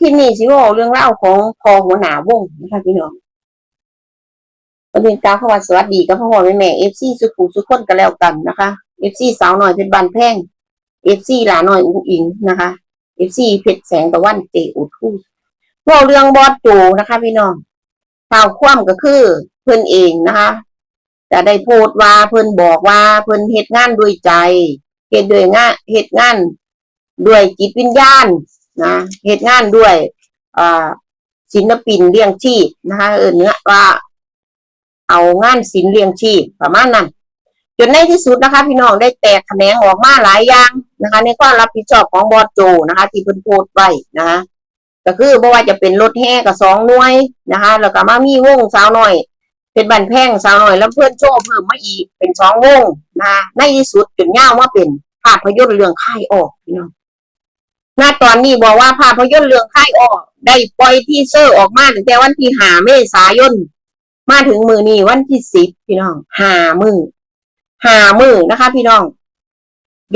คลิปนี้สิเว่าเรื่องเล่าของพอหัวหนาวงนะคะพี่น้องก็เป็นกาวคำว่าสวัสดีกับพ่อพ่อแม่แม่เอฟซีสุขุมสุขคนกันแล้วกันนะคะเอฟซีสาวหน่อยเพชรบานแพงเอฟซีหลาหน่อยอุ้งอิงนะคะเอฟซีเพชรแสงตะวันเจอุดคู่เว่าเรื่องบอสโจนะคะ พี่น้องข่าวคว่ำก็คือเพื่อนเองนะคะจะได้โพสต์ว่าเพื่อนบอกว่าเพื่อนเหตุงานด้วยใจเหตุด้วยงานเหตุงานด้วยจิตวิญญาณ นะเหตุงานด้วยอ่าศิลปินเลี้ยงชีพนะคะ เออเนื้อว่า เอางานศิลป์เลี้ยงชีพประมาณนั้นจนในที่สุดนะคะ พี่น้องได้แตกแขนงออกมาหลายอย่างนะคะ ในความรับผิดชอบของบอสโจนะคะ ที่เพิ่นโพสต์ไว้นะคะก็คือบ่ว่าจะเป็นรถแห่กับสองหน่วยนะคะ แล้วก็มามีวงสาวหน่อย เป็นบันแพงสาวหน่อย แล้วเพื่อนโชว์เพิ่มมาอีกเป็นสองวงนะคะในที่สุดจนย่าวว่าเป็นภาพยนตร์เรื่องค่ายออกพี่น้อง ณตอนนี้บอกว่าภาพยนตร์เรื่องค่ายออก ได้ปล่อยทีเซอร์ออกมาตั้งแต่วันที่หาเมษายน มาถึงมือนี้วันที่สิบพี่น้องหามือหามือนะคะ พี่น้อง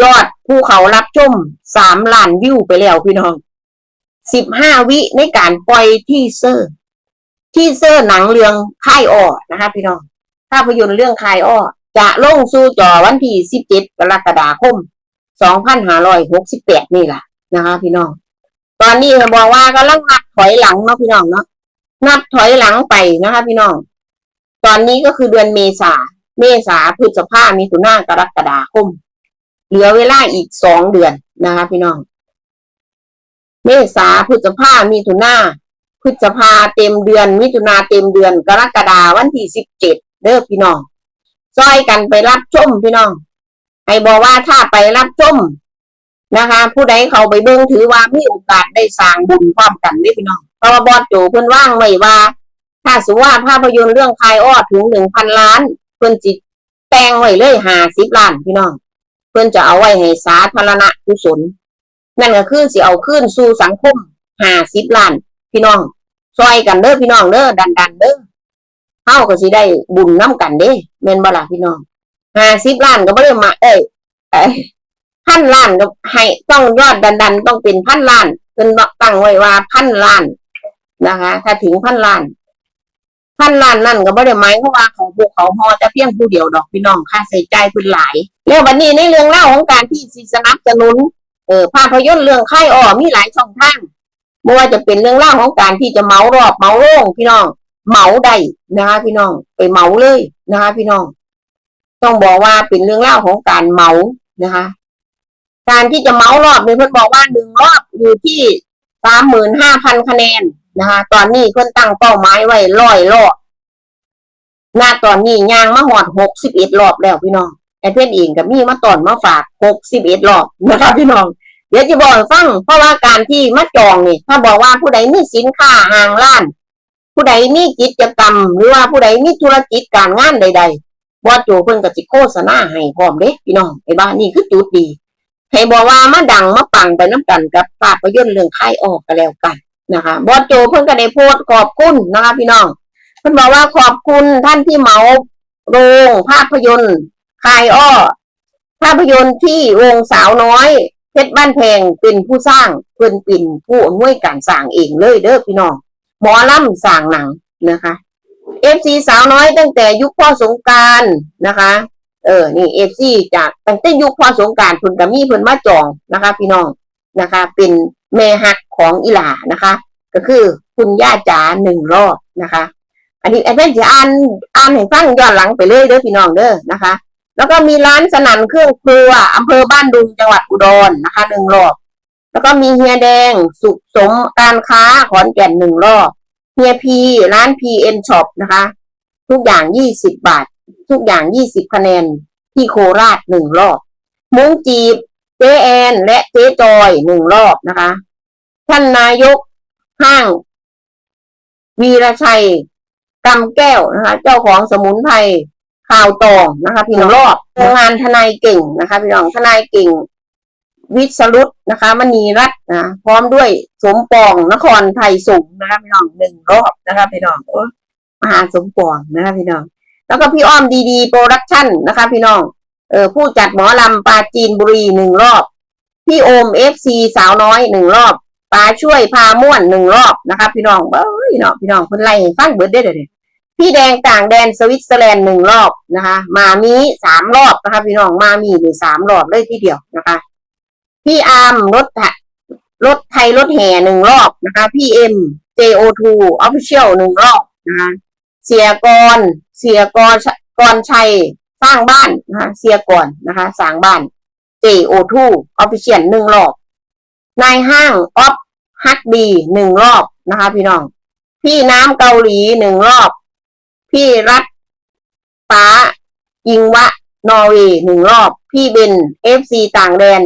ยอดภูเขารับชมสามล้านวิวไปแล้วพี่น้องสิบห้าวิในการปล่อยทีเซอร์ ทีเซอร์หนังเรื่องค่ายออนะคะ พี่น้องภาพยนตร์เรื่องค่ายออจะลงสู่จอวันที่สิบเจ็ดกรกฎาคมสองพันห้าร้อยหกสิบแปดนี่แหละ นะคะ พี่น้อง ตอนนี้เขาบอกว่ากำลังนับถอยหลังเนาะพี่น้องเนาะนับถอยหลังไปนะคะ พี่น้อง ตอนนี้ก็คือเดือนเมษาเมษาพฤษภามีถุนากรกฎาคม เหลือเวลาอีกสองเดือนนะคะ พี่น้อง เมษาพฤษภามีถุนาพฤษภาเต็มเดือน มิถุนาเต็มเดือน กรกฎาวันที่สิบเจ็ดเด้อพี่น้องซอยกันไปรับชมพี่น้องให้บอกว่าถ้าไปรับชม นะคะ ผู้ใดเขาไปเบิ่งถือว่ามีโอกาสได้สร้างบุญพร้อมกันเด้พี่น้องเพราะว่าบอสโจเพิ่นว่างไว้ว่า ถ้าสมว่าภาพยนตร์เรื่องคายอ้อถึงหนึ่งพันล้านเพิ่นจิตแต่งไว้เลยห้าสิบล้านพี่น้อง เพิ่นจะเอาไว้ให้สาธารณกุศลนั่นก็คือสิเอาขึ้นสู่สังคมห้าสิบล้าน พี่น้องซอยกันเด้อพี่น้องเด้อดันดันเด้อเฮาก็สิได้บุญน้กันเด้แม่นบล่ะพี่น้องห้าสิบล้านก็บ่ได้มาเอ้ยเอ้ย พันล้านก็ให้ต้องยอดดันดันๆต้องเป็นพันล้านเพิ่นตั้งไว้ว่าพันล้านนะคะ ถ้าถึงพันล้าน พันล้านนั่นก็บ่ได้หมายความว่าของพวกเขาฮอจะเพียงผู้เดียวดอกพี่น้องค่าใช้จ่ายเพิ่นหลาย แล้วบัดนี้ในเรื่องเล่าของการที่สิสนับสนุนเออภาพยนตร์เรื่องค่ายอ้อมีหลายช่องทางไม่ว่าจะเป็นเรื่องเล่าของการที่จะเมารอบเมาโรงพี่น้องเมาได้นะคะพี่น้องไปเมาเลยนะคะพี่น้อง ต้องบอกว่าเป็นเรื่องเล่าของการเมานะคะ การที่จะเมาส์รอบนี่ยเพิ่นบอกว่าหนึ่งรอบอยู่ที่สามหมื่นห้าพันคะแนนนะคะตอนนี้เพิ่นตั้งเป้าหมายไว้ร้อยรอบหน้าตอนนี้ยางมาหอดหกสิบเอ็ดรอบแล้วพี่น้องไอ้เพื่อนเองกับมีมาตอนมาฝากหกสิบเอ็ดรอบนะคะพี่น้องเดี๋ยวจะบอกฟังเพราะว่าการที่มาจองนี่ถ้าบอกว่าผู้ใดมีสินค้าห่างร้าน ผู้ใดมีกิจกรรม หรือว่าผู้ใดมีธุรกิจการงานใดๆบอสโจเพิ่นก็สิโฆษณาให้พร้อมเด้พี่น้องไอ้บ้านนี่คือจุดดี ให้บอกว่ามาดังมาปังไปน้ำกันกับภาพยนตร์เรื่องค่ายออกกันแล้วกันนะคะบอสโจเพิ่นก็ได้โพสขอบคุณนะคะพี่น้องเพิ่นบอกว่าขอบคุณท่านที่เหมาโรงภาพยนตร์ค่ายอ้อ ภาพยนตร์ที่วงสาวน้อยเพชรบ้านแพงเป็นผู้สร้างเพิ่นปิ่นผู้อำนวยการสร้างเองเลยเด้อพี่น้องหมอล่ำสร้างหนังนะคะเอฟซีสาวน้อยตั้งแต่ยุคพ่อสงการนะคะ เออ นี่เอฟซีจากตั้งแต่ยุคพอสงการพิ่นก็มีพิ่นมาจองนะคะ พี่น้องนะคะ เป็นแม่ฮักของอีหลานะคะ ก็คือคุณย่าจ๋าหนึ่งรอบนะคะ อันนี้ไอ้เพื่อนจะอ่านอ่านให้ฟังย้อนหลังไปเลยเด้อพี่น้องเด้อนะคะ แล้วก็มีร้านสนั่นเครื่องครัวอำเภอบ้านดุงจังหวัดอุดรนะคะหนึ่งรอบ แล้วก็มีเฮียแดง สุขสมการค้าขอนแก่นหนึ่งรอบเฮียพีร้านพีเอ็นช็อปนะคะ ทุกอย่างยี่สิบบาท ทุกอย่างยี่สิบคะแนนที่โคราชหนึ่งรอบ มุ้งจีบเจแอนและเจจอยหนึ่งรอบนะคะ ท่านนายกห้าง วีรชัยกำแก้วนะคะ เจ้าของสมุนไพรข่าวตองนะคะ พี่น้องรอบงานทนายเก่งนะคะ พี่น้องทนายเก่ง วิศรุตนะคะมณีรัตน์นะพร้อมด้วยสมปองนครไทยสูงนะคะพี่น้องหนึ่งรอบนะคะพี่น้องโอ้มหาสมปองนะคะพี่น้อง แล้วก็พี่อ้อมดีดีโปรดักชั่นนะคะ พี่น้องเออผู้จัดหมอลำปาจีนบุรีหนึ่งรอบ พี่โอมเอฟซีสาวน้อยหนึ่งรอบปาช่วยพาม่วนหนึ่งรอบนะคะพี่น้องเอ้ยเนาะพี่น้องเพิ่นไล่ฟังเบิดได้เด้อพี่แดงต่างแดนสวิตเซอร์แลนด์หนึ่งรอบนะคะ มามีสามรอบนะคะ พี่น้องมามีหนี่สามรอบเลยทีเดียวนะคะ พี่อาร์มรถไถรถไทยรถแห่หนึ่งรอบนะคะ พี่เอ็ม JO2 Official หนึ่งรอบนะคะเสียกร เสียกรกรชัยสร้างบ้านนะคะเสียกรนะคะสร้างบ้าน JO2 Official หนึ่งรอบ นายห้างออฟฮักดีหนึ่งรอบนะคะ พี่น้อง พี่น้ำเกาหลีหนึ่งรอบ พี่รัฐป้ายิงวะ นอร์เวย์หนึ่งรอบ พี่เบนเอฟซีต่างแดน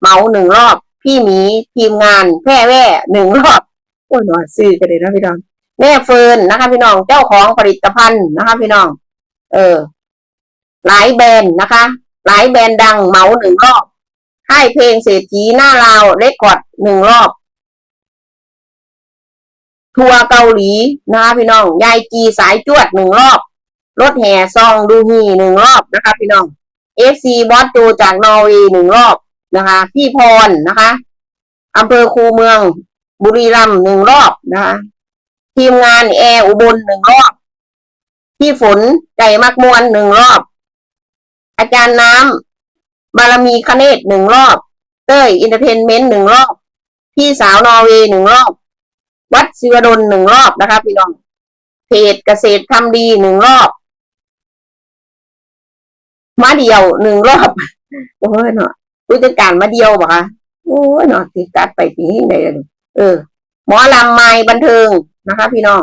เหมาหนึ่งรอบ พี่หมีทีมงานแพร่แว่หนึ่งรอบ โอ้ยหนอซื้อกันเลยนะพี่น้อง แม่เฟิร์นนะคะ พี่น้องเจ้าของผลิตภัณฑ์นะคะ พี่น้อง เออ หลายแบรนด์นะคะ หลายแบรนด์ดังเหมาหนึ่งรอบค่ายเพลงเศรษฐีหน้าลาวเรคคอร์ดหนึ่งรอบ ทัวร์เกาหลีนะคะพี่น้องยายจีสายจวดหนึ่งรอบรถแห่ซองดูฮีหนึ่งรอบนะคะพี่น้องเอฟซีบอสโจจากนอร์เวย์หนึ่งรอบนะคะ พี่พรนะคะอำเภอคูเมือง บุรีรัมย์หนึ่งรอบนะคะ ทีมงานแอร์อุบลหนึ่งรอบ พี่ฝนใจมักมวนหนึ่งรอบ อาจารย์น้ำบารมีคเนตหนึ่งรอบ เต้ยอินเตอร์เทนเมนต์หนึ่งรอบ พี่สาวนอร์เวย์หนึ่งรอบ วัดศิวดลหนึ่งรอบนะคะพี่น้องเพจเกษตรทำดีหนึ่งรอบมาเดียวหนึ่งรอบโอ้ยเนาะผู้จัดการมาเดียวบอกคะโอ้ยเนาะติดกัดไปทีไหนเลยเออ หมอลำไม้บันเทิง นะคะ พี่น้อง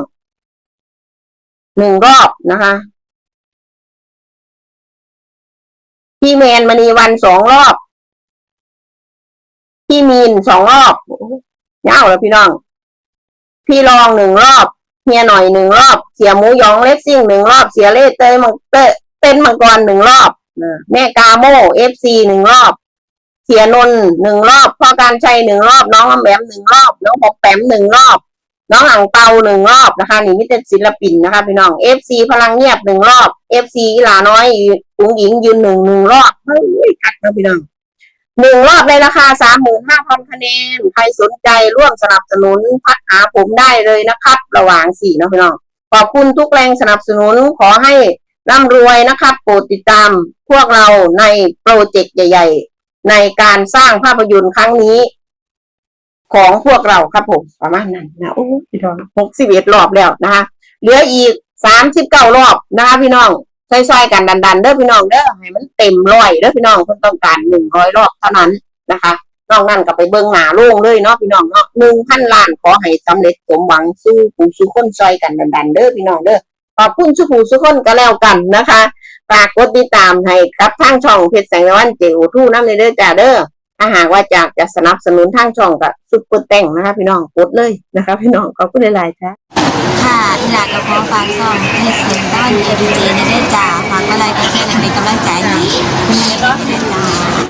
หนึ่งรอบนะคะพี่แมนมณีวันสองรอบ พี่มีนสองรอบโอ้ยยาแล้วพี่น้อง พี่รองหนึ่งรอบเฮียหน่อยหนึ่งรอบ เสียหมูยองเลสซิ่งหนึ่งรอบ เสียเล่เตยมังเต้ยเต้นมังกรหนึ่งรอบแม่กาโมเอฟซีหนึ่งรอบ เสียนนหนึ่งรอบพ่อการชัยหนึ่งรอบ น้องอมแบมหนึ่งรอบ น้องปอกแปมหนึ่งรอบ น้องอ่างเปาหนึ่งรอบนะคะนี่มิตศิลปินนะคะพี่น้องเอฟซีพลังเงียบหนึ่งรอบเอฟซีอีหลาน้อยอุ๋งหญิงยืนหนึ่งหนึ่งรอบเฮ้ยคักนะพี่น้องหนึ่งรอบในราคาสามหมื่นห้าพันคะแนนใครสนใจร่วมสนับสนุนทักหาผมได้เลยนะครับ ระหว่างสี่นะพี่น้องขอบคุณทุกแรงสนับสนุนขอให้ร่ำรวยนะครับโปรดติดตามพวกเราในโปรเจกต์ใหญ่ ๆ ในการสร้างภาพยนตร์ครั้งนี้ ของพวกเราครับผมประมาณนั้นนะโอ้ยพี่น้องหกสิบเอ็ดรอบแล้วนะคะเหลืออีกสามสิบเก้ารอบนะคะพี่น้องซอยๆกันดันๆเด้อพี่น้องเด้อให้มันเต็มร้อยเด้อพี่น้องคนต้องการหนึ่งร้อยรอบเท่านั้นนะคะนอกนั้นก็ไปเบิ่งหน้าโล่งเลยเนาะพี่น้องเนาะหนึ่งพันล้านขอให้สำเร็จสมหวังสู้ผู้สู้คนซอยกันดันๆเด้อพี่น้องเด้อขอบคุณสุผู้สุคนก็แล้วกันนะคะฝากกดติดตามให้กับทางช่องเพชรแสงตะวันเจโอทูน้ำในเด้อจ้าเด้อ ถ้าหากว่าจากจะสนับสนุนทางช่องกับซุปเปอร์แต่งนะคะพี่น้องกดเลยนะคะพี่น้องขอบคุณหลายๆค่ะค่ะอีหลากกับพร้อมฝางซ่องเพจเส้นด้านเอวีเจในได้จ่าฝากอะไรก็แชร์เป็นกำลังใจให้คุณแม่ได้จ่า